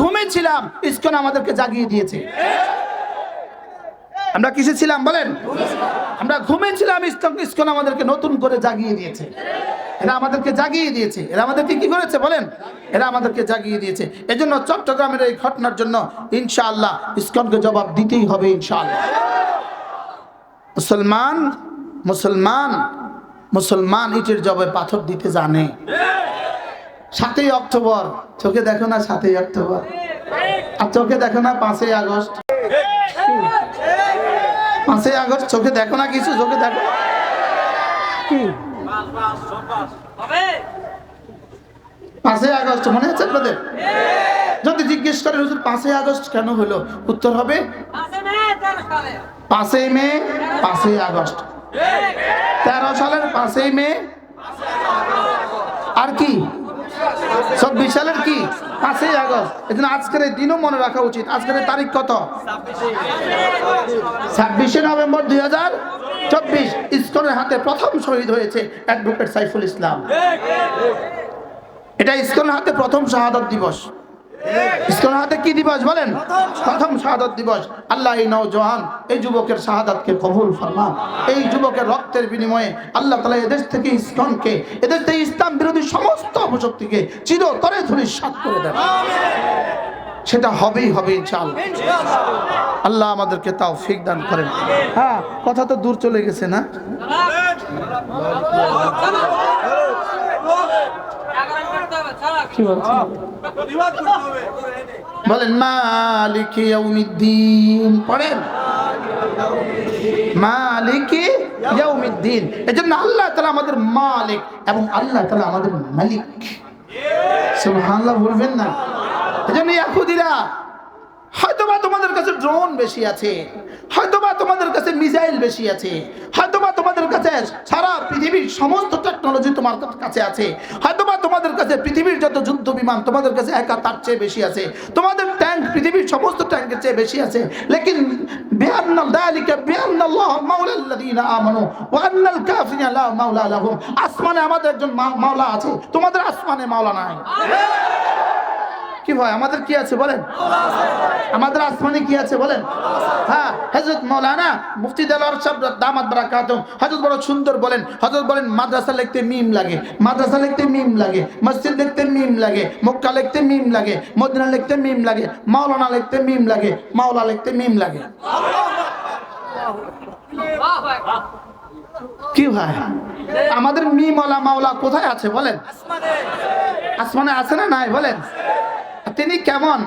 ঘুমেছিলাম ISKCON আমাদেরকে জাগিয়ে দিয়েছে। আমরা কিসে ছিলাম বলেন? আমরা ঘুমেছিলাম ইসকন ইসকন আমাদেরকে নতুন করে জাগিয়ে দিয়েছে। এরা আমাদেরকে জাগিয়ে দিয়েছে। এরা আমাদেরকে কি করেছে বলেন? এরা আমাদেরকে জাগিয়ে দিয়েছে। এজন্য চট্টগ্রামের এই ঘটনার জন্য ইনশাআল্লাহ ইস্কনকে জবাব দিতেই হবে ইনশাআল্লাহ। মুসলমান মুসলমান মুসলমান ইটের জবে পাথর দিতে জানে। সাতই অক্টোবর। চোখে দেখো না সাতই অক্টোবর। আর চোখে দেখো না পাঁচই আগস্ট। পাঁচই আগস্ট, চোখে দেখো না কিছু, চোখে দেখো পাঁচই আগস্ট, মনে আছে আপনাদের? যদি জিজ্ঞেস করে, হুজুর, পাঁচই আগস্ট কেন হলো? উত্তর হবে, পাঁচই মে, পাঁচই আগস্ট। তেরো সালের পাঁচই মে চব্বিশ সালের কি? পাঁচই আগস্ট। এদিন আজকের এই দিনও মনে রাখা উচিত। আজকের তারিখ কত? ছাব্বিশে নভেম্বর দুই হাজার চব্বিশ। ইস্কনের হাতে প্রথম শহীদ হয়েছে অ্যাডভোকেট সাইফুল ইসলাম। এটা ইস্কনের হাতে প্রথম শাহাদত দিবস। ইস্কনের হাতে কি দিবস বলেন? প্রথম শাহাদত দিবস। আল্লাহ এই নওজোয়ান এই যুবকের শাহাদাতকে কবুল ফরমান। এই যুবকের রক্তের বিনিময়ে আল্লাহ তালা এদেশ থেকে ইস্কনকে এদেশ থেকে ইসলাম বিরোধী সমস্ত অপশক্তিকে চিরতরে ধরে সাত করে দেন সেটা হবেই হবে ইনশাআল্লাহ। আল্লাহ আমাদেরকে তাও ফিক দান করেন। হ্যাঁ কথা তো দূর চলে গেছে না? কি বলেন, মালিক পড়েন। আল্লাহ তাআলা আমাদের মালিক এবং আল্লাহ তাআলা আমাদের মালিক। সুবহানাল্লাহ বলবেন না। এজন্য ইয়াহুদিরা হয়তোবা তোমাদের কাছে ড্রোন বেশি আছে, হয়তোবা তোমাদের কাছে মিসাইল বেশি আছে, হয়তোবা তোমাদের কাছে সারা পৃথিবীর সমস্ত টেকনোলজি তোমার কাছে আছে, হয়তোবা তোমাদের কাছে পৃথিবীর যত যুদ্ধ বিমান তোমাদের কাছে একা তার চেয়ে বেশি আছে, তোমাদের ট্যাঙ্ক পৃথিবীর সমস্ত ট্যাঙ্কের চেয়ে বেশি আছে, লেকিন আসমানে আমাদের একজন মাওলা আছে, তোমাদের আসমানে মাওলা নাই। কি ভাই আমাদের কি আছে বলেন? আমাদের আসমানে কি আছে বলেন? হ্যাঁ হযরত মাওলানা মুফতি দেলার সব দামাত বারাকাতুম। হযরত বড় সুন্দর বলেন, হযরত বলেন, মাদ্রাসা লিখতে মিম লাগে, মাদ্রাসা লিখতে মিম লাগে, মসজিদ লিখতে মিম লাগে, মক্কা লিখতে মিম লাগে, মদিনা লিখতে মিম লাগে, মাওলানা লিখতে মিম লাগে, মাওলা লিখতে মিম লাগে। কি ভাই? আমাদের মিমওয়ালা মাওলা কোথায় আছে বলেন? আসমানে আছে না নাই বলেন? তিনি কেমন?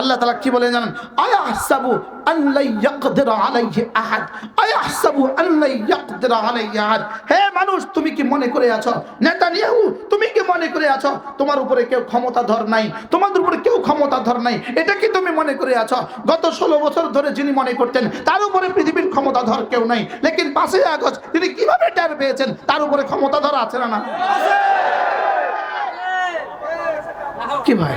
আল্লাহ তালা কি বলে জানেন? আয়াহসাবু আল্লাই ইয়াকদির আলাইহি আহাদ। আয়াহসাবু আল্লাই ইয়াকদির আলাইহি আহাদ। হে মানুষ, তুমি কি মনে করে আছো? নেতানিয়াহু, তুমি কি মনে করে আছো? তোমার উপরে কেউ ক্ষমতাধর নাই। তোমাদের উপরে কেউ ক্ষমতাধর নাই। এটা কি তুমি মনে করে আছো? গত ষোলো বছর ধরে যিনি মনে করতেন, তার উপরে পৃথিবীর ক্ষমতাধর কেউ নাই। লেকিন পাঁচই আগস্ট তিনি কীভাবে টের পেয়েছেন? তার উপরে ক্ষমতাধর আছে না না কি ভাই?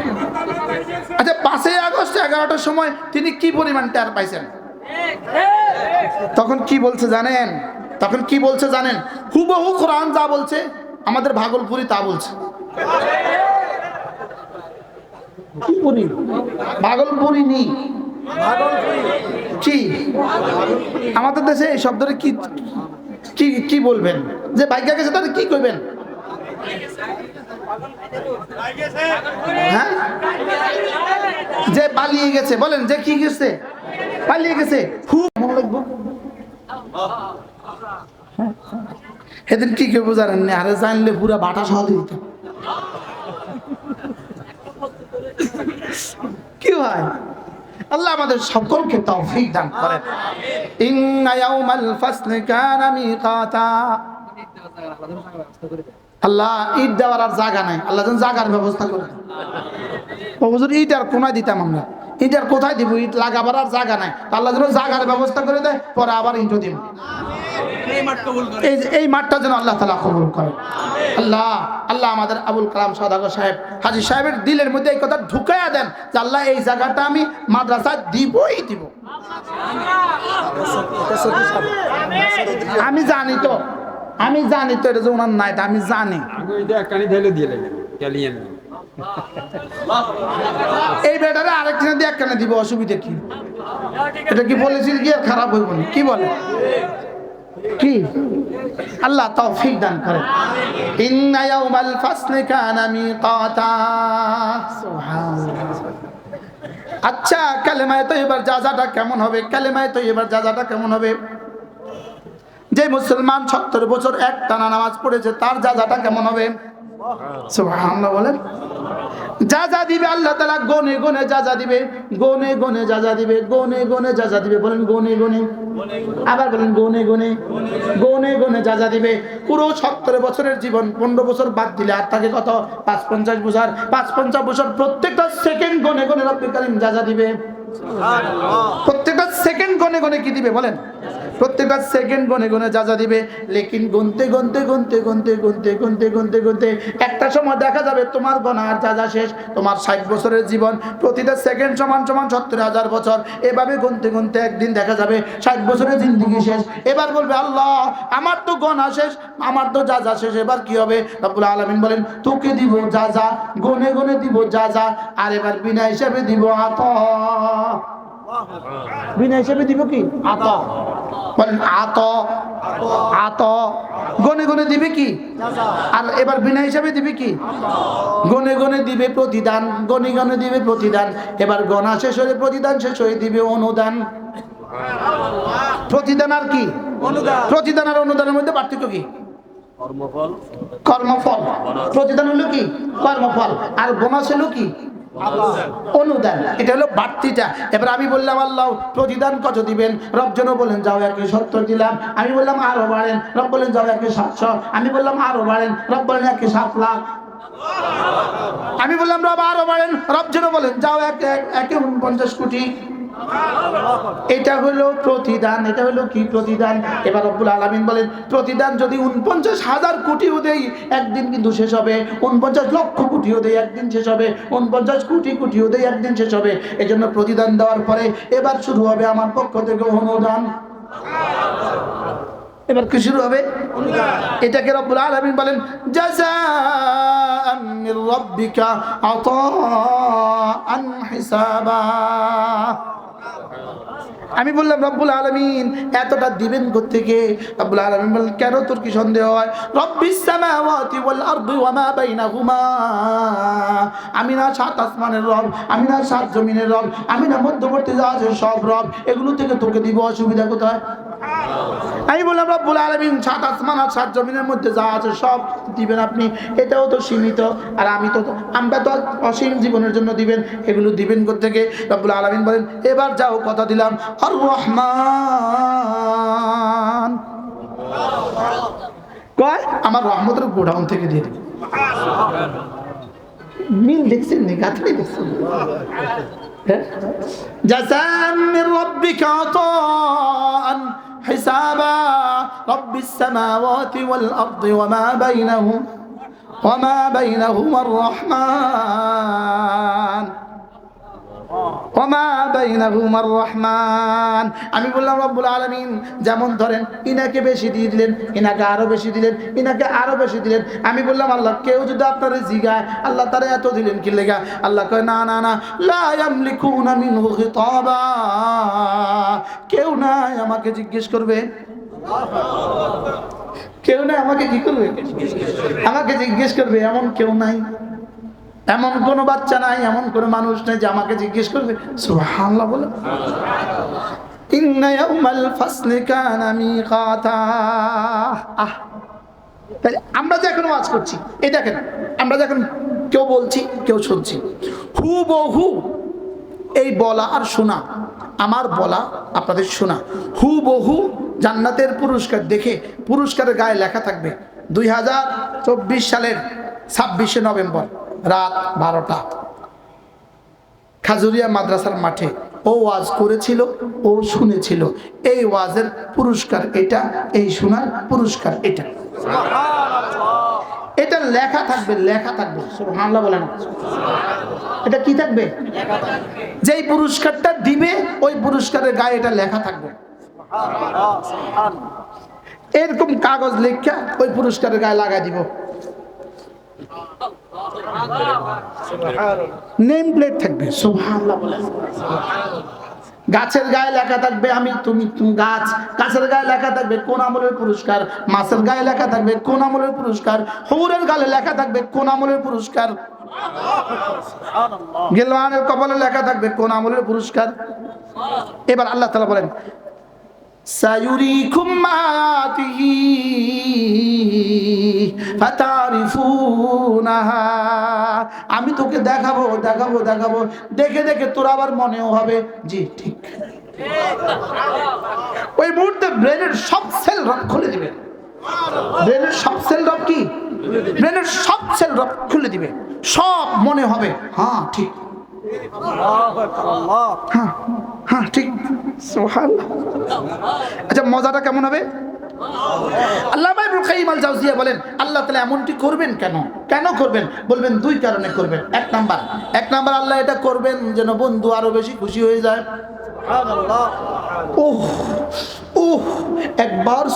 আচ্ছা পাঁচই আগস্ট, এগারোটার সময় তিনি কি পরিমাণ টের পাইছেন? তখন কি বলছে জানেন? তখন কি বলছে জানেন? হুবহু কোরআন যা বলছে, আমাদের ভাগলপুরি তা বলছে। ভাগলপুরি নি। কি? আমাদের দেশে এই শব্দটা কি কি বলবেন? যে বাইকা গেছে তাহলে কি করবেন হ্যাঁ? যে পালিয়ে গেছে, বলেন, যে কি গেছে? পালিয়ে গেছে। খুব মনে সেদিন কি কেউ জানেন না? আরে জানলে পুরা বাটা সহ দিত। কি হয় আল্লাহ আমাদের সকলকে তৌফিক দান করেন। ইন্না ইয়াউমাল ফাসলি কানা মিকাতা। আল্লাহ ঈদ দেওয়ার আর জায়গা নাই। আল্লাহ যেন জাগার ব্যবস্থা করে হুজুর ঈদ আর কোনায় দিতাম আমরা। ঈদ আর কোথায় দিব? ঈদ লাগাবার আর জায়গা নাই। আল্লাহ যেন জাগার ব্যবস্থা করে দেয় পরে আবার ইন্টো দিব। এই এই মাঠটা যেন আল্লাহ তালা কবুল করে। আল্লাহ আল্লাহ আমাদের আবুল কালাম সদাগর সাহেব হাজি সাহেবের দিলের মধ্যে এই কথা ঢুকাইয়া দেন যে আল্লাহ এই জায়গাটা আমি মাদ্রাসা দিবই দিব। আমি জানি তো আমি জানি তো এটা যে ওনার নাই আমি জানি। এই বেটারে আরেকখানে দিয়ে একখানে দিব অসুবিধা কি? এটা কি বলেছি কি আর খারাপ হইব না? কি বলে? কি? আল্লাহ তৌফিক দান করে। ইন্না ইয়াউমাল ফাসলি কানা মিকাতা। আচ্ছা কালেমায় তো এবার যা যাটা কেমন হবে? কালেমায় তো এবার যা যাটা কেমন হবে? যে মুসলমান সত্তর বছর এক টানা নামাজ পড়েছে তার যাজাটা কেমন হবে? বলেন। যা যা দিবে আল্লাহ তালা গনে গনে যা যা দিবে গনে গনে যা যা দিবে গনে গনে যা যা দিবে। বলেন গনে গনে। আবার বলেন গনে গনে। গনে গনে যা যা দিবে। পুরো সত্তর বছরের জীবন পনেরো বছর বাদ দিলে আর থাকে কত? পাঁচ পঞ্চাশ বছর। পাঁচ পঞ্চাশ বছর প্রত্যেকটা সেকেন্ড গনে গনে রব্বি কালিম যা যা দিবে প্রত্যেকটা সেকেন্ড গনে গনে কি দিবে বলেন? প্রত্যেকটা সেকেন্ড গনে গনে যা যা দিবে, লেকিন গুনতে গুনতে গুনতে গুনতে গুনতে গুনতে গুনতে গুনতে, একটা সময় দেখা যাবে তোমার গনা আর যা যা শেষ, তোমার ষাট বছরের জীবন, প্রতিটা সেকেন্ড সমান সমান সত্তর হাজার বছর, এভাবে গুনতে গুনতে একদিন দেখা যাবে, ষাট বছরের জিন্দগি শেষ, এবার বলবে, আল্লাহ, আমার তো গনা শেষ, আমার তো যা যা শেষ, এবার কি হবে? রব্বুল আলামিন বলেন, তোকে দিব যা যা, গনে গনে দিব যা যা, আর এবার বিনা হিসাবে দিব আত। বিনা হিসাবে দিব কি? আত। বলেন আত আত। গনে গনে দিবে কি? আর এবার বিনা হিসাবে দিবে কি? গনে গনে দিবে প্রতিদান গনে গনে দিবে প্রতিদান। এবার গণা শেষ হলে প্রতিদান শেষ হয়ে দিবে অনুদান। প্রতিদান আর কি? প্রতিদান আর অনুদানের মধ্যে পার্থক্য কি? কর্মফল। প্রতিদান হলো কি? কর্মফল। আর বোনাস হলো কি? অনুদান। এটা হলো বাড়তিটা। এবার আমি বললাম, আল্লাহ, প্রতিদান কত দিবেন? রব যেন বলেন, যাও একে সত্তর দিলাম। আমি বললাম, আরও বাড়েন। রব বলেন, যাও একে সাতশো। আমি বললাম, আরও বাড়েন। রব বলেন, একে সাত লাখ। আমি বললাম, রব আরও বাড়েন। রব যেন বলেন, যাও একে একে উনপঞ্চাশ কোটি। এটা হলো প্রতিদান, এটা হলো কি প্রতিদান? এবার রব্বুল আলামিন বলেন, প্রতিদান যদি উনপঞ্চাশ হাজার কোটিও দেই, একদিন কিন্তু শেষ হবে। উনপঞ্চাশ লক্ষ কোটিও দেই, একদিন শেষ হবে। উনপঞ্চাশ কোটি কোটিও দেই, একদিন শেষ হবে। এই জন্য প্রতিদান দেওয়ার পরে এবার শুরু হবে আমার পক্ষ থেকে অনুদান। এবার কি শুরু হবে? এটাকে রব্বুল আলামিন বলেন মির রাব্বিকা আতাআন হিসাবা। Ja. Ja. আমি বললাম, রব্বুল আলমিন, এতটা দিবেন থেকে রব্বুল আলমিন বললেন, কেন তোর কি সন্দেহ হয়? আমি না সাত আসমানের রব, আমি না সাত জমিনের রব, আমি না মধ্যবর্তী যা আছে সব রব, এগুলো থেকে তোকে দিব অসুবিধা কোথায়? আমি বললাম, রব্বুল আলমিন, সাত আসমান আর সাত জমিনের মধ্যে যা আছে সব দিবেন আপনি, এটাও তো সীমিত, আর আমি তো, আমরা তো অসীম জীবনের জন্য দিবেন, এগুলো দিবেন থেকে রব্বুল আলমিন বলেন, এবার যাও, কথা দিলাম আর রহমান কয় আমার রহমতের গোডাউন থেকে দিয়ে দিবে মিল দেখছেন নি গাঁথনি দেখছেন جزاء من ربك عطاء حسابا رب السماوات والأرض وما بينهم وما بينهما الرحمن ওমা বাইনাহুমার রহমান আমি বললাম, রব্বুল আলামিন, যেমন ধরেন, ইনাকে বেশি দিয়ে দিলেন, ইনাকে আরও বেশি দিলেন, ইনাকে আরও বেশি দিলেন। আমি বললাম, আল্লাহ, কেউ যদি আপনারে জিগায়, আল্লাহ তারা এত দিলেন কি লেগা? আল্লাহ কয়, না না না কেউ নাই আমাকে জিজ্ঞেস করবে? কেউ নাই আমাকে কি করবে? আমাকে জিজ্ঞেস করবে, এমন কেউ নাই। এমন কোনো বাচ্চা নাই, এমন কোনো মানুষ নেই যে আমাকে জিজ্ঞেস করবে, সুবহানাল্লাহ বলে। আমরা যে এখন ওয়াজ করছি, এই দেখেন, আমরা যখন কেউ বলছি, কেউ শুনছি। হু বহু এই বলা আর শোনা, আমার বলা আপনাদের শোনা। হু বহু জান্নাতের পুরস্কার দেখে পুরস্কারের গায়ে লেখা থাকবে দুই হাজার চব্বিশ সালের ছাব্বিশে নভেম্বর। রাত বারোটা। খাজুরিয়া মাদ্রাসার মাঠে ও ওয়াজ করেছিল ও শুনেছিল। এই ওয়াজের পুরস্কার এটা এই শোনার পুরস্কার এটা। এটা লেখা থাকবে লেখা থাকবে। সুবহানাল্লাহ বলে না এটা কি থাকবে? যেই পুরস্কারটা দিবে ওই পুরস্কারের গায়ে এটা লেখা থাকবে। এরকম কাগজ লেখা ওই পুরস্কারের গায়ে লাগাই দিব। নেম প্লেট থাকবে গাছের গায়ে লেখা থাকবে, আমি, তুমি গাছ। গাছের গায়ে লেখা থাকবে, কোন আমলের পুরস্কার। মাছের গায়ে লেখা থাকবে, কোন আমলের পুরস্কার। হৌরের গালে লেখা থাকবে, কোন আমলের পুরস্কার। গেলওয়ানের কপালে লেখা থাকবে, কোন আমলের পুরস্কার। এবার আল্লাহ তালা বলেন সায়ুরিকুম আয়াতিহি ফাতারিফুনাহা। আমি তোকে দেখাবো দেখাবো দেখাবো। দেখে দেখে তোর আবার মনেও হবে জি ঠিক। ওই মুহূর্তে ব্রেনের সব সেল রব খুলে দিবে। ব্রেনের সব সেল রব কি? ব্রেনের সব সেল রব খুলে দিবে। সব মনে হবে। হ্যাঁ ঠিক। হ্যাঁ। হ্যাঁ ঠিক। সুবহানাল্লাহ। আচ্ছা মজাটা কেমন হবে? আল্লাহ বলেন, আল্লাহ এমনটি করবেন কেন? কেন করবেন? বলবেন, দুই কারণে করবেন। এক এক নাম্বার, আল্লাহ এটা করবেন যেন বন্ধু বেশি খুশি হয়ে যায়। ওহ একবার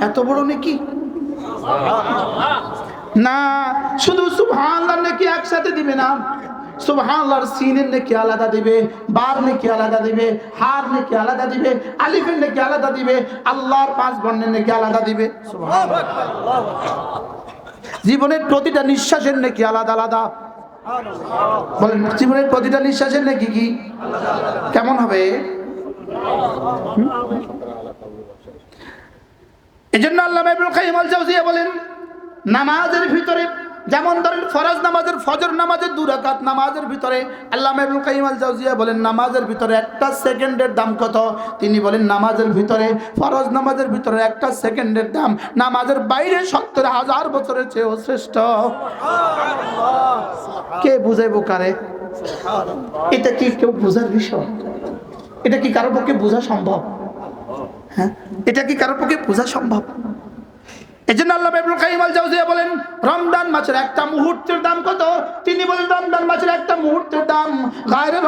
এত বড় নাকি? না, শুধু সুবহানাল্লাহ নাকি একসাথে দিবে না। সুবহানাল্লাহর সিনের নাকি আলাদা দিবে, বার নাকি আলাদা দিবে, হার নাকি আলাদা দিবে, আলিফের নাকি আলাদা দিবে, আল্লাহর পাঁচ বর্ণের নাকি আলাদা দিবে। জীবনের প্রতিটা নিঃশ্বাসের নাকি আলাদা আলাদা। বলেন, জীবনের প্রতিটা নিঃশ্বাসের নাকি কি? কেমন হবে? এজন্য আল্লাহ কাইয়িম আল জাওজিয়া বলেন, নামাজের ভিতরে যেমন ধরেন ফরজ নামাজের ফজর নামাজের দু রাকাত নামাজের ভিতরে আল্লাহ ইবনুল কাইয়িম আল জাওজিয়া বলেন নামাজের ভিতরে একটা সেকেন্ডের দাম কত? তিনি বলেন নামাজের ভিতরে ফরজ নামাজের ভিতরে একটা সেকেন্ডের দাম নামাজের বাইরে সত্তর হাজার বছরের চেয়েও শ্রেষ্ঠ। কে বুঝাইবো কারে? এটা কি কেউ বোঝার বিষয়? এটা কি কারও পক্ষে বোঝা সম্ভব? হ্যাঁ? এটা কি কারোর পক্ষে বোঝা সম্ভব? বলেন একটা মুহূর্তের দাম কত? তিনি বলেন একটা মুহূর্তের দাম গায়রে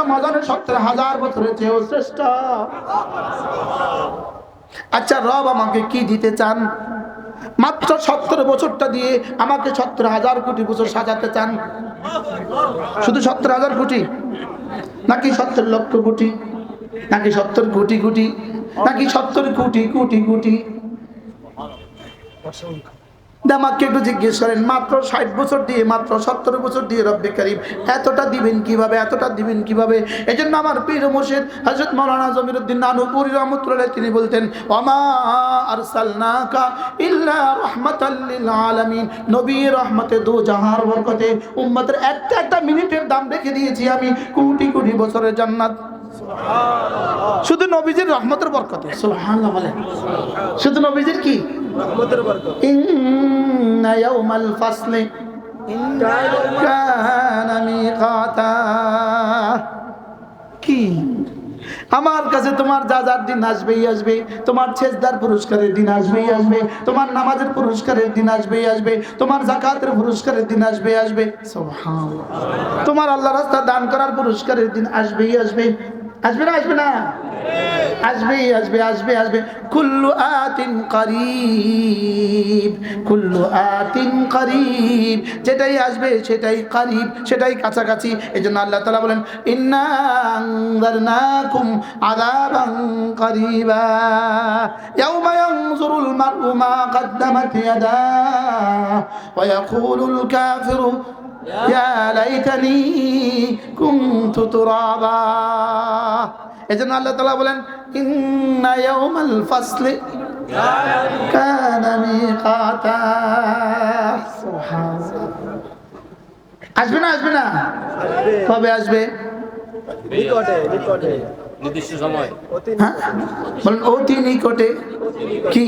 হাজার বছরের চেয়েও শ্রেষ্ঠ। আচ্ছা রব আমাকে কি দিতে চান? মাত্র সত্তর বছরটা দিয়ে আমাকে সত্তর হাজার কোটি বছর সাজাতে চান? শুধু সত্তর হাজার কোটি? নাকি সত্তর লক্ষ কোটি? নাকি সত্তর কোটি কোটি? নাকি সত্তর কোটি কোটি কোটি? আমাকে একটু জিজ্ঞেস করেন মাত্র ষাট বছর দিয়ে মাত্র সত্তর বছর দিয়ে রব্বে কারিম এতটা দিবেন কীভাবে এতটা দিবেন কীভাবে? এই জন্য আমার পীর মুর্শিদ হজরত মৌলানা জমিরুদ্দিন নানুপুরি রহমতুল্লাহ তিনি বলতেন অমা আরসালনাকা ইল্লা রাহমাতাল লিল আলামিন। নবী রহমতে দু জাহার বরকতে উম্মতের একটা একটা মিনিটের দাম রেখে দিয়েছি আমি কোটি কোটি বছরের জান্নাত। শুধু নবীজির রহমতের বরকতে সুবহানাল্লাহ বলেন। শুধু নবীজির কি? إن يوم الفصل كان ميقاتا কি আমার কাছে তোমার যা যার দিন আসবেই আসবে তোমার ছেজদার পুরস্কারের দিন আসবেই আসবে তোমার নামাজের পুরস্কারের দিন আসবেই আসবে তোমার জাকাতের পুরস্কারের দিন আসবে আসবে সুবহানাল্লাহ। তোমার আল্লাহ রাস্তা দান করার পুরস্কারের দিন আসবেই আসবে আসবে না আসবে না আসবে আসবে আসবে আসবে কুল্লু আতিন করিব কুল্লু আতিন করিব যেটাই আসবে সেটাই করিব সেটাই কাছাকাছি এই জন্য আল্লাহ তালা বলেন ইন্নাকুম আদাবান করিবা يوم ينظر المرء ما قدمت يداه ويقول الكافر ইয়া লাইতানি কুনতু তুরাবা এজন আল্লাহ তাআলা বলেন ইন্না ইয়াউমাল ফাসলি কানা মিকাতা। আসবে না আসবে না? কবে আসবে? নির্দিষ্ট সময়। হ্যাঁ? নিকটে। কি?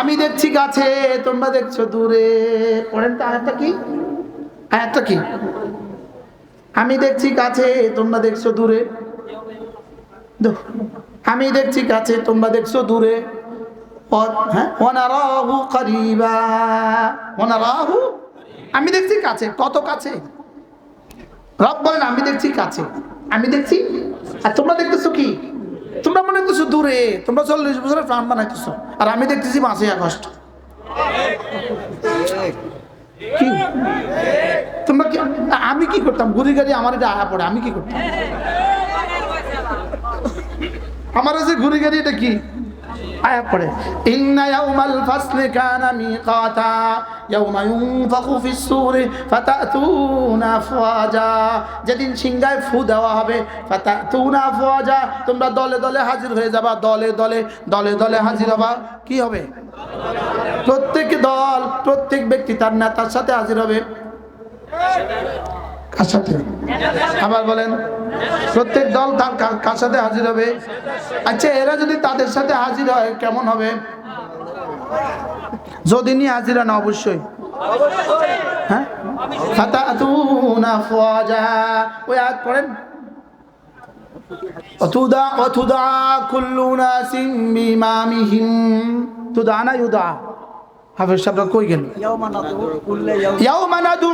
আমি দেখছি গাছে তোমরা দেখছ দূরে। পড়েন তো কি? আয়াতটা কি? আমি দেখছি কাছে, তোমরা দেখছ দূরে। আমি দেখছি কাছে, তোমরা দেখছ দূরে। হ্যাঁ? আমি দেখছি কাছে, কত কাছে? রব বলেন, আমি দেখছি কাছে। আমি দেখছি? আর তোমরা দেখতেছো কি? তোমরা মনে করতেছো দূরে, তোমরা চল্লিশ বছরের প্রাণ বানাইতেছো। আর আমি দেখতেছি পাঁচই আগস্ট। কি? কি আমি কি করতাম? ঘুরি গাড়ি আমার এটা আয়া পড়ে, আমি কি করতাম? আমার যে ঘুরি গাড়ি, এটা কি? আয়া পড়ে। যেদিন সিংহায় ফু দেওয়া হবে তোমরা দলে দলে হাজির হয়ে যাবা, দলে দলে দলে দলে হাজির হবা। কি হবে? প্রত্যেক দল, প্রত্যেক ব্যক্তি তার নেতার সাথে হাজির হবে। আবার বলেন, প্রত্যেক দল তার কার সাথে হাজির হবে। আচ্ছা এরা যদি তাদের সাথে হাজির হয়, কেমন হবে? যদি নিয়ে হাজিরা না, অবশ্যই। হ্যাঁ? পড়েন? বিমামিহিম। তুদা না ইউদা? হাফেজ সাহেবরা কই গেল? ইয়াউমা নাদউ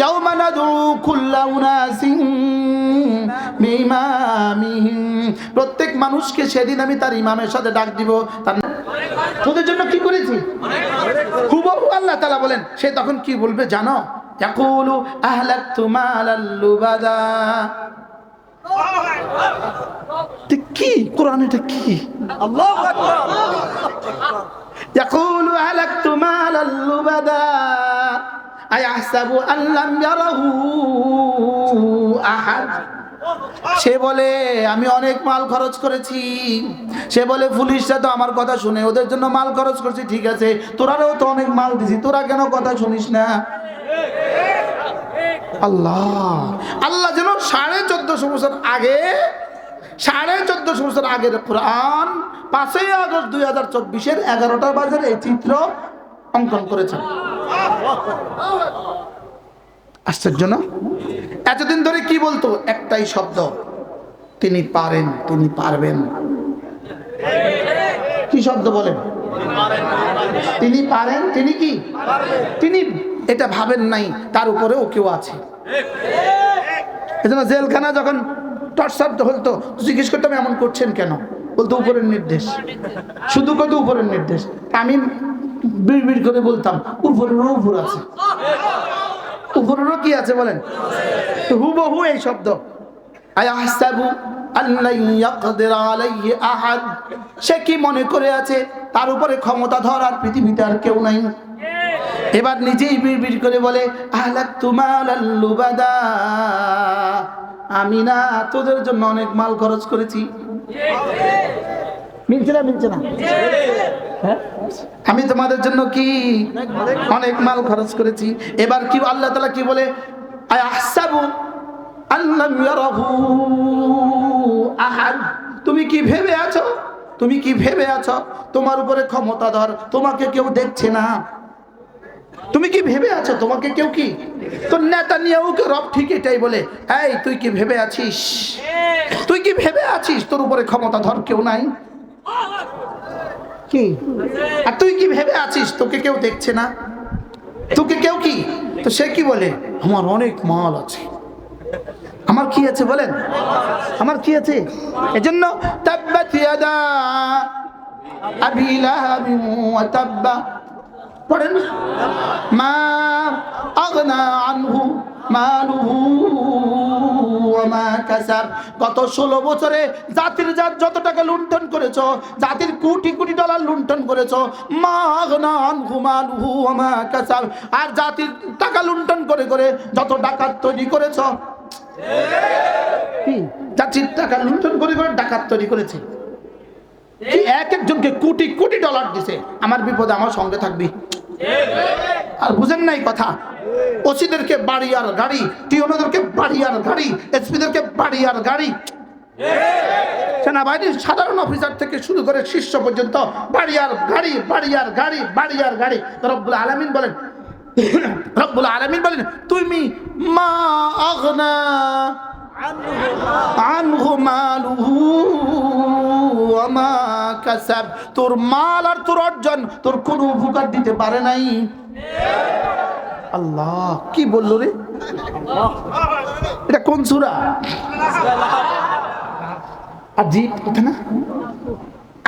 ইয়াউমা নাদউ কুল্লা উনাসিন বিমামিহিম প্রত্যেক মানুষকে সেদিন আমি তার ইমামের সাথে ডাক দিব। তার তোদের জন্য কি করেছি? খুব আল্লাহ তালা বলেন সে তখন কি বলবে জানো? ইয়াকুলু আহলাকতু মালাল লুবাদা। কি? কোরআন এটা কি? আল্লাহ আকবার। يقول أهلكت مالا لبدا أيحسب أن لم يره أحد সে বলে আমি অনেক মাল খরচ করেছি সে বলে পুলিশরা তো আমার কথা শুনে ওদের জন্য মাল খরচ করছি ঠিক আছে তোরাও তো অনেক মাল দিছি তোরা কেন কথা শুনিস না আল্লাহ আল্লাহ যেন সাড়ে চোদ্দশো বছর আগে সাড়ে চোদ্দশো বছর আগের কোরআন পাঁচই আগস্ট দুই হাজার চব্বিশের এগারোটা বাজার এই চিত্র অঙ্কন করেছেন। আশ্চর্য না? এতদিন ধরে কি বলতো? একটাই শব্দ, তিনি পারেন, তিনি পারবেন। কি শব্দ বলেন? তিনি পারেন, তিনি কি? তিনি, এটা ভাবেন নাই, তার উপরেও কেউ আছে। এজন্য জেলখানা যখন টর্চার হলতো, জিজ্ঞেস করতাম এমন করছেন কেন? বলতো, উপরের নির্দেশ। শুধু কত উপরের নির্দেশ? আমি বিড় করে বলতাম, উপরেরও উপর আছে। উপরেরও কি আছে বলেন? হুবহু এই শব্দ। সে কি মনে করে আছে, তার উপরে ক্ষমতা ধরার পৃথিবীতে আর কেউ নাই। এবার নিজেই বিড় করে বলে আহলাক তুমাল লুবাদা। আমি না তোদের জন্য অনেক মাল খরচ করেছি। মিলছে না মিলছে না। হ্যাঁ? আমি তোমাদের জন্য কি অনেক মাল খরচ করেছি। এবার কি আল্লাহ তালা কি বলে? আহাদ। তুমি কি ভেবে আছো? তুমি কি ভেবে আছো? তোমার উপরে ক্ষমতা ধর তোমাকে কেউ দেখছে না। তুমি কি ভেবে আছো? তোমাকে কেউ কি? তোর নেতা নিয়েও রব ঠিক এটাই বলে। এই, তুই কি ভেবে আছিস? তুই কি ভেবে আছিস? তোর উপরে ক্ষমতা ধর, কেউ নাই। কি? আর তুই কি ভেবে আছিস? তোকে কেউ দেখছে না। তোকে কেউ কি? তো সে কি বলে? আমার অনেক মাল আছে। আমার কি আছে বলেন? আমার কি আছে? এজন্য তাব্বাত ইয়াদা আবি লাহাবিন ওয়া তাব্বা। পড়েন মা আগনা আনহু মালুহু গত ষোলো বছরে জাতির জাত যত টাকা লুণ্ঠন করেছ জাতির কোটি কোটি ডলার লুণ্ঠন করেছ আর জাতির টাকা লুণ্ঠন করে করে যত ডাকাত তৈরি করেছ? জাতির টাকা লুণ্ঠন করে করে ডাকাত তৈরি করেছে। এক একজনকে কোটি কোটি ডলার দিছে, আমার বিপদে আমার সঙ্গে থাকবি। আর বুঝেন নাই কথা, ওসিদেরকে বাড়ি আর গাড়ি, টিওনোদেরকে বাড়ি আর গাড়ি, এসপিদেরকে বাড়ি আর গাড়ি। সেনাবাহিনীর সাধারণ অফিসার থেকে শুরু করে শীর্ষ পর্যন্ত বাড়ি আর গাড়ি, বাড়ি আর গাড়ি, বাড়ি আর গাড়ি। রব্বুল আলমিন বলেন, রব্বুল আলমিন বলেন, তুমি মা আগনা আনহু মালুহু ওয়া মা কাসাব। তোর মাল আর তোর অর্জন, তোর কোনো উপকার দিতে পারে নাই। আল্লাহ, কি বলল রে? এটা কোন সুরা? আজিব কথা না?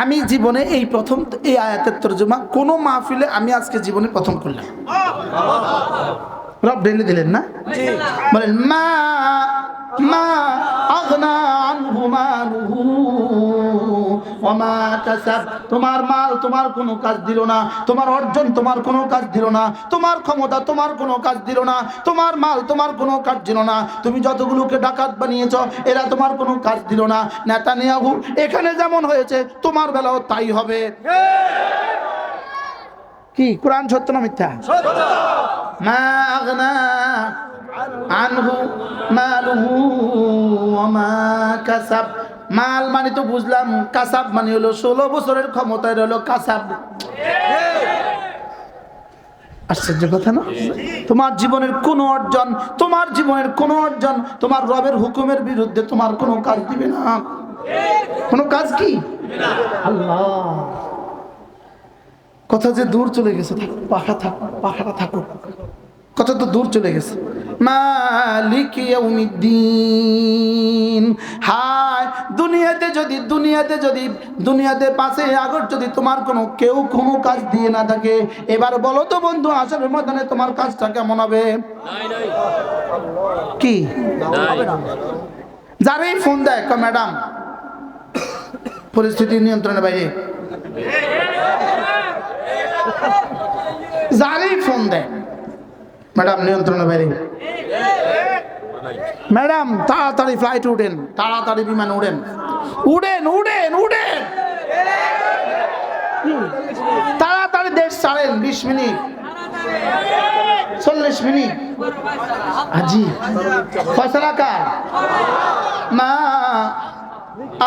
আমি জীবনে এই প্রথম, এই আয়াতের তর্জমা কোনো মাহফিলে আমি আজকে জীবনে প্রথম করলাম। রব ঢেলে দিলেন না? বলেন মা মা আগনা আনহু মালুহু ওয়া মা কাসাব তোমার মাল তোমার কোনো কাজ দিল না তোমার অর্জন তোমার কোনো কাজ দিল না তোমার ক্ষমতা তোমার কোনো কাজ দিল না তোমার মাল তোমার কোনো কাজ দিল না তুমি যতগুলোকে ডাকাত বানিয়েছ এরা তোমার কোনো কাজ দিল না। নেতা নিয়াহু এখানে যেমন হয়েছে তোমার বেলাও তাই হবে। কি? কোরআন সত্য না মিথ্যা? মা কাসাব। মাল মানে তো বুঝলাম, কাসাব মানে হলো ষোলো বছরের ক্ষমতায় হলো কাসাব। আশ্চর্য কথা না? তোমার জীবনের কোনো অর্জন, তোমার জীবনের কোনো অর্জন, তোমার রবের হুকুমের বিরুদ্ধে তোমার কোনো কাজ দিবে না। কোনো কাজ কি? আল্লাহ। কথা যে দূর চলে গেছে থাক, পাখা থাক পাখাটা থাকুক। কত তো দূর চলে গেছে। মালিক ইয়াউমিদ্দিন হায় দুনিয়াতে যদি দুনিয়াতে যদি দুনিয়াতে পাশে আগর যদি তোমার কোনো কেউ কোনো কাজ দিয়ে না থাকে এবার বলো তো বন্ধু আসলে ময়দানে তোমার কাজটা কেমন হবে? কি? যারাই ফোন দেয় ক ম্যাডাম পরিস্থিতি নিয়ন্ত্রণের বাইরে। জালি ফোন দেন ম্যাডাম নিয়ন্ত্রণের বাইরে। ম্যাডাম, তাড়াতাড়ি ফ্লাইট উঠেন, তাড়াতাড়ি বিমান উড়েন উড়েন উড়েন উড়েন তাড়াতাড়ি দেশ ছাড়েন, বিশ মিনিট। চল্লিশ মিনিট। আজি ফসলা কার? মা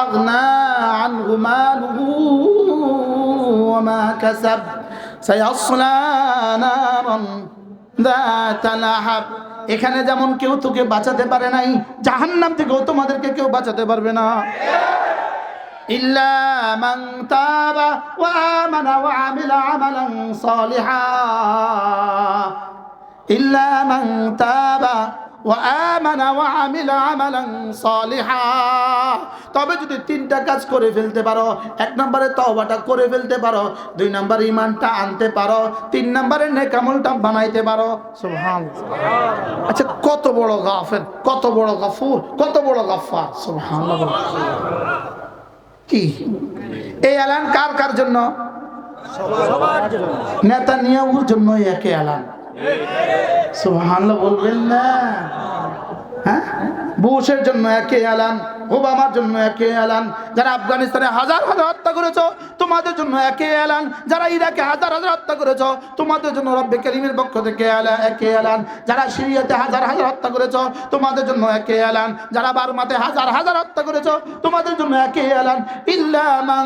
আগনা আনহু মালহু মা কাসাব। এখানে যেমন কেউ তোকে বাঁচাতে পারে নাই জাহান্নাম থেকেও তোমাদেরকে কেউ বাঁচাতে পারবে না إلا من تاب وآمن وعمل عملا صالحا إلا من تاب وآمن وعمل عملا صالحا তবে যদি তিনটা কাজ করে ফেলতে পারো, এক নম্বরে তওবাটা করে ফেলতে পারো, দুই নম্বরে ইমানটা আনতে পারো, তিন নম্বরে নেকামলটা বানাইতে পারো। সুবহান আচ্ছা কত বড় গাফের, কত বড় গাফুর, কত বড় গাফার সুবহানাল্লাহ। কি? এই এলান কার কার জন্য? নেতা নিয়ামুর জন্য একে এলান। সুবহানাল্লাহ বলবেন না। হ্যাঁ? বুশের জন্য একে এলান, ওবামার জন্য একে এলান। যারা আফগানিস্তানে হাজার হাজার হত্যা করেছ, তোমাদের জন্য একে এলান। যারা ইরাকে হাজার হাজার হত্যা করেছ, তোমাদের জন্য রব্বে করিমের পক্ষ থেকে একে এলান। যারা সিরিয়াতে হাজার হাজার হত্যা করেছ, তোমাদের জন্য একে এলান। যারা বার্মাতে হাজার হাজার হত্যা করেছ, তোমাদের জন্য একে এলান। ইল্লামাং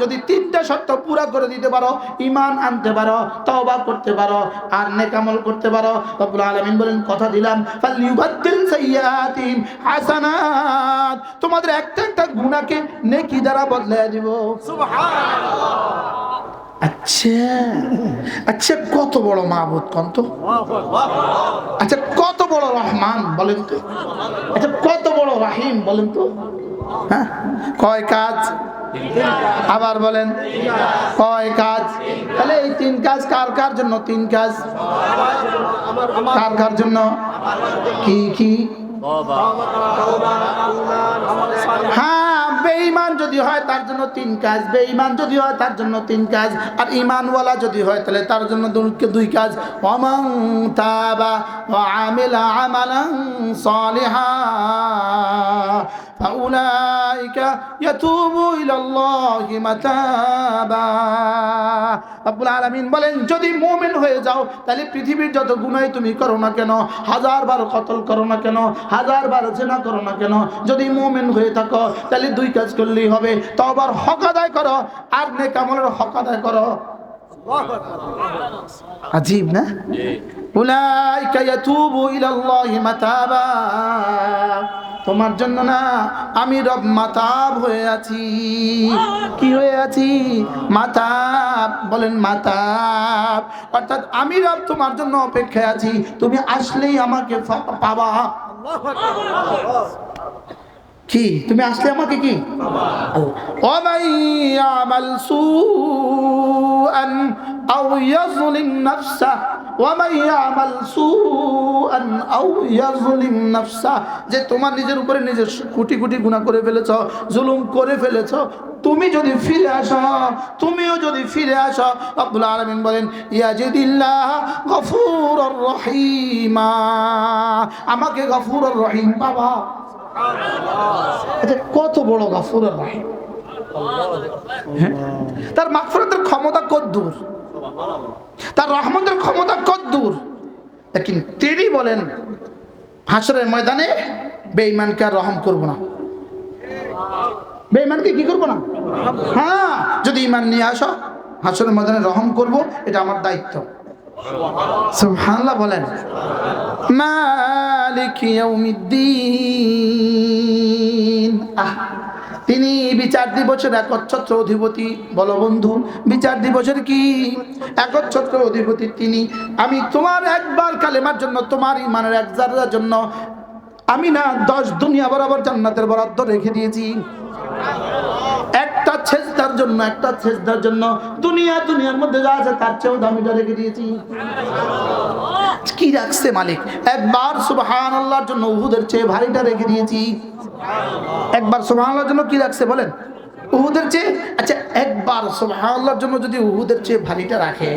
যদি তিনটা শর্ত পুরা করে দিতে পারো ইমান আনতে পারো তওবা করতে পারো আর নেক আমল করতে পারো রব্বুল আলামিন বলেন কথা দিলাম হাসানাত। তোমাদের একটা একটা গুনাহকে নেকি দ্বারা বদলে দিব। আচ্ছা আচ্ছা কত বড় মাহবুদ কন্ত? আচ্ছা কত বড় রহমান বলেন তো? আচ্ছা কত বড় রাহিম বলেন তো? হ্যাঁ? কয় কাজ? আবার বলেন, কয় কাজ? তাহলে এই তিন কাজ কার কার জন্য? তিন কাজ কার কার জন্য? কি কি? হ্যাঁ বেঈমান যদি হয় তার জন্য তিন কাজ, বেঈমান যদি হয় তার জন্য তিন কাজ, আর ইমানওয়ালা যদি হয় তাহলে তার জন্য দুই- কাজ। অমং তাবা ওয়া আমিলা আমালান সালিহা। فأولئك يتوب إلى الله متابا রব্বুল আলামিন বলেন যদি মুমিন হয়ে যাও তাহলে পৃথিবীর যত গুনাহ তুমি করো না কেন হাজার বার কতল করো না কেন হাজার বার জেনা করো না কেন যদি মুমিন হয়ে থাকো তাহলে দুই কাজ করলেই হবে তবার হক আদায় করো আর নেকামলের হক আদায় করো আজীব না উলাইকা ইয়াতুবু ইলাল্লাহি মাতাবা তোমার জন্য না আমি রব মাতাব হয়ে আছি। কি হয়ে আছি? মাতাব। বলেন মাতাব। অর্থাৎ আমি রব তোমার জন্য অপেক্ষায় আছি। তুমি আসলেই আমাকে পাবা। কি? তুমি আসলে আমাকে কি? আমাল সুআন আও ইয়াজলিম নাফসা ওয়ামাই আমাল সুআন আও ইয়াজলিম নাফসা। যে তোমার নিজের উপরে নিজের কুটি কুটি গুনাহ করে ফেলেছ, জুলুম করে ফেলেছ, তুমি যদি ফিরে আসো, তুমিও যদি ফিরে আসো আব্দুল আলমিন বলেন, ইয়াজিদিল্লাহ গফুর রহিমা। আমাকে গফুর রহিম বাবা এটা কত বড় গাফুর রহিম হ্যাঁ? তার মাগফিরাতের ক্ষমতা কত দূর? তার রহমতের ক্ষমতা কত দূর? লেকিন তিনি বলেন, হাসরের ময়দানে বেঈমানকে আর রহম করব না। বেঈমানকে কি করব না? হ্যাঁ যদি ইমান নিয়ে আসো, হাসরের ময়দানে রহম করব, এটা আমার দায়িত্ব। সুবহানাল্লাহ বলেন। মালিক ইয়াউমিদ্দিন। আহ, তিনি বিচার দিবসের একচ্ছত্র অধিপতি, বলো বন্ধু, বিচার দিবসের কি? একচ্ছত্র অধিপতি তিনি। আমি তোমার একবার কালেমার জন্য, তোমার ইমানের এক জন্য, আমি না দশ দুনিয়া বরাবর জান্নাতের বরাদ্দ রেখে দিয়েছি। একটা ছেজদার জন্য, একটা ছেজদার জন্য দুনিয়া, দুনিয়ার মধ্যে যা আছে তার চেয়েও দামিটা রেখে দিয়েছি। কি রাখছে মালিক? একবার সুবহান আল্লাহর জন্য উহুদের চেয়ে ভারীটা রেখে দিয়েছি। একবার সুবহান আল্লাহর জন্য কি রাখছে বলেন? উহুদের চেয়ে? আচ্ছা একবার সুবহান আল্লাহর জন্য যদি উহুদের চেয়ে ভারীটা রাখে,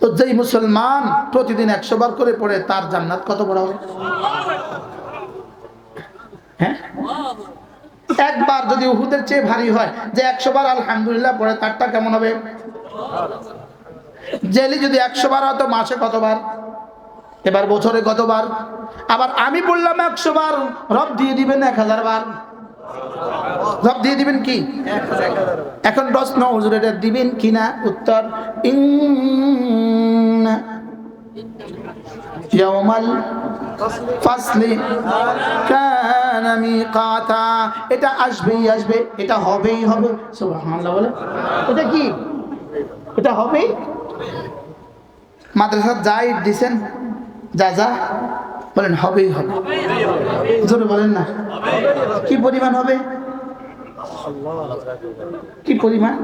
তো যেই মুসলমান প্রতিদিন একশো বার করে পড়ে, তার জান্নাত কত বড় হবে? হ্যাঁ? একবার যদি উহুদের চেয়ে ভারী হয়, যে একশো বার আলহামদুলিল্লাহ পড়ে তারটা কেমন হবে? জেলি যদি একশো বার হতো মাসে কতবার? এবার বছরে কতবার? আবার আমি বললাম একশো বার, রব দিয়ে দিবেন এক হাজার বার। রব দিয়ে দিবেন কি? এখন প্রশ্ন হুজুর দিবেন কিনা উত্তর ইন ইয়াউমাল ফাসলি কানা মিকাতা। এটা আসবেই আসবে, এটা হবেই হবে। সুবহানাল্লাহ বলে। এটা কি? এটা হবেই? মাদ্রাসা যাই দিছেন, যা যা, বলেন হবেই হবে। জোরে বলেন না। কি পরিমাণ হবে? কি পরিমাণ?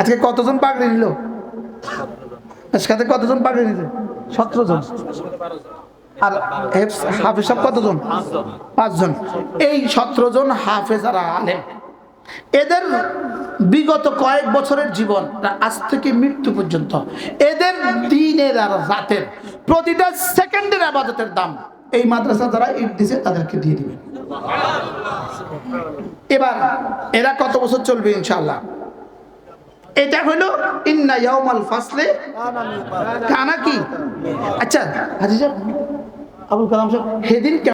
আজকে কতজন পাগড়ি নিল? আজকে কতজন পাগড়ি নিল সতেরো জন আর হাফেজ সাহেব কতজন? পাঁচজন। এই সতেরো জন হাফেজ আর আলেম। এদের বিগত কয়েক বছরের জীবন আজ থেকে মৃত্যু পর্যন্ত। এদের দিনের আর রাতের প্রতিটা সেকেন্ডের আবাদতের দাম এই মাদ্রাসা যারা ইট দিছে তাদেরকে দিয়ে দিবেন এবার এরা কত বছর চলবে ইনশাআল্লাহ? এটা হলো ইন্না ইয়াউমাল ফাসলে। কানা কি? আচ্ছা হাজি আবুল কালাম সাহেব সেদিন